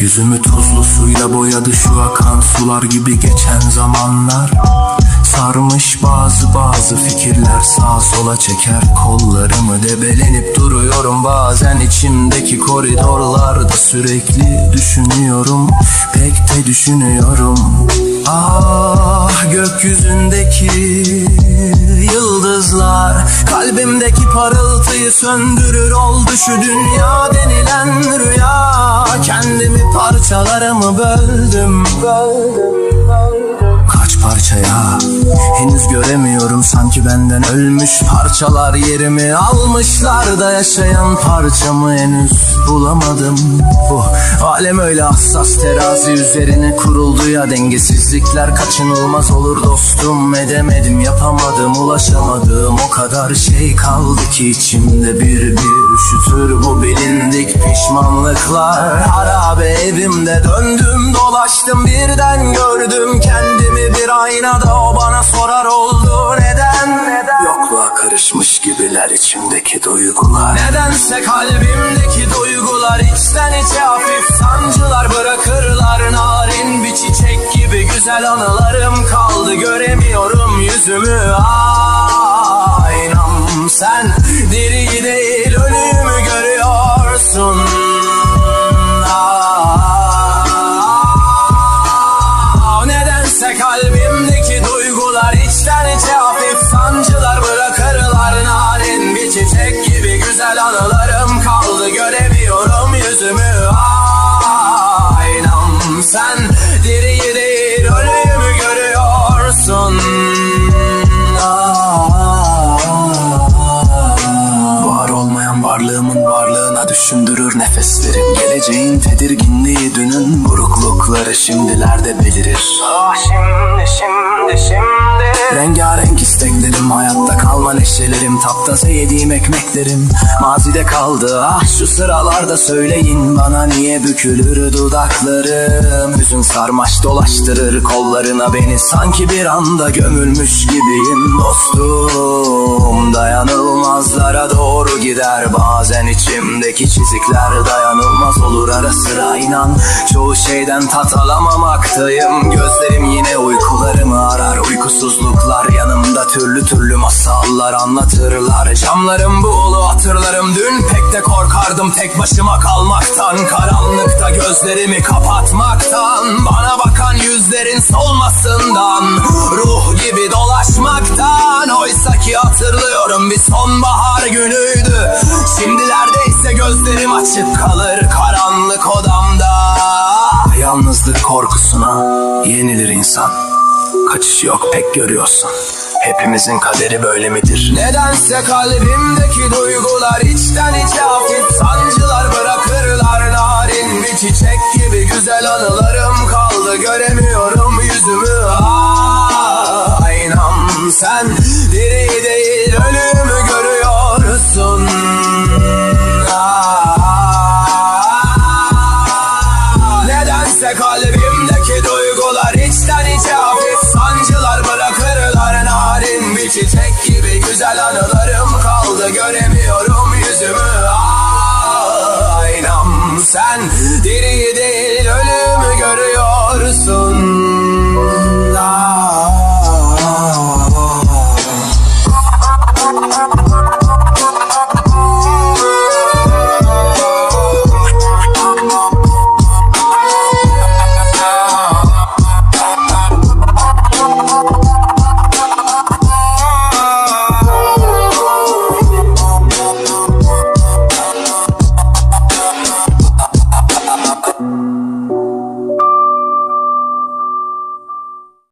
Yüzümü tuzlu suyla boyadı şu akan sular gibi geçen zamanlar. Sarmış bazı bazı fikirler sağ sola çeker. Kollarımı Debelenip duruyorum bazen. İçimdeki koridorlarda Sürekli düşünüyorum. Pek de düşünüyorum. Ah gökyüzündeki yıldızlar. Kalbimdeki parıltıyı söndürür oldu şu dünya denilen rüya Böldüm, böldüm, böldüm. Parçaya. Henüz göremiyorum sanki benden ölmüş parçalar yerimi. Almışlar da yaşayan parçamı henüz bulamadım. Bu alem öyle hassas terazi üzerine kuruldu ya dengesizlikler. Kaçınılmaz olur dostum edemedim yapamadım ulaşamadım. O kadar şey kaldı ki içimde bir bir üşütür bu bilindik pişmanlıklar. Harabe evimde döndüm dolaştım birden gördüm kendimi. bir aynada o bana sorar oldu neden? Neden? Yokluğa karışmış gibiler içimdeki duygular. Nedense kalbimdeki duygular içten içe hafif sancılar bırakırlar. Narin bir çiçek gibi güzel anılarım kaldı. Göremiyorum yüzümü. Aynam sen diri değil düşündürür nefeslerim. Geleceğin tedirginliği dünün buruklukları şimdilerde belirir. Ah şimdi şimdi şimdi. Rengarenk isteklerim hayatta kalma neşelerim Taptaze yediğim ekmeklerim mazide kaldı. Ah şu sıralarda söyleyin bana niye bükülür dudaklarım? Hüzün sarmaş dolaştırır kollarına beni. Sanki bir anda gömülmüş gibiyim dostum Dayanılmazlara doğru gider. Bazen içimdeki çizikler Dayanılmaz olur ara sıra. İnan Çoğu şeyden tat alamamaktayım. Gözlerim yine uykularımı arar. Uykusuzluklar yanımda. Türlü türlü masallar anlatırlar. Camlarım buğulu hatırlarım. Dün pek de korkardım tek başıma kalmaktan. Karanlıkta gözlerimi kapatmaktan. Bana bakan yüzlerin solmasından. Ruh gibi dolaşmaktan. Oysa ki hatırlıyorum bir sonbahar günüydü. Şimdilerde ise gözlerim açık kalır karanlık odamda. Yalnızlık korkusuna yenilir insan. Kaçış yok pek görüyorsun. Hepimizin kaderi böyle midir? Nedense kalbimdeki duygular içten içe hafif. Sancılar bırakırlar narin bir çiçek gibi. Güzel anılarım kaldı göremiyorum ben Diriyi değil ölümü görüyorsun.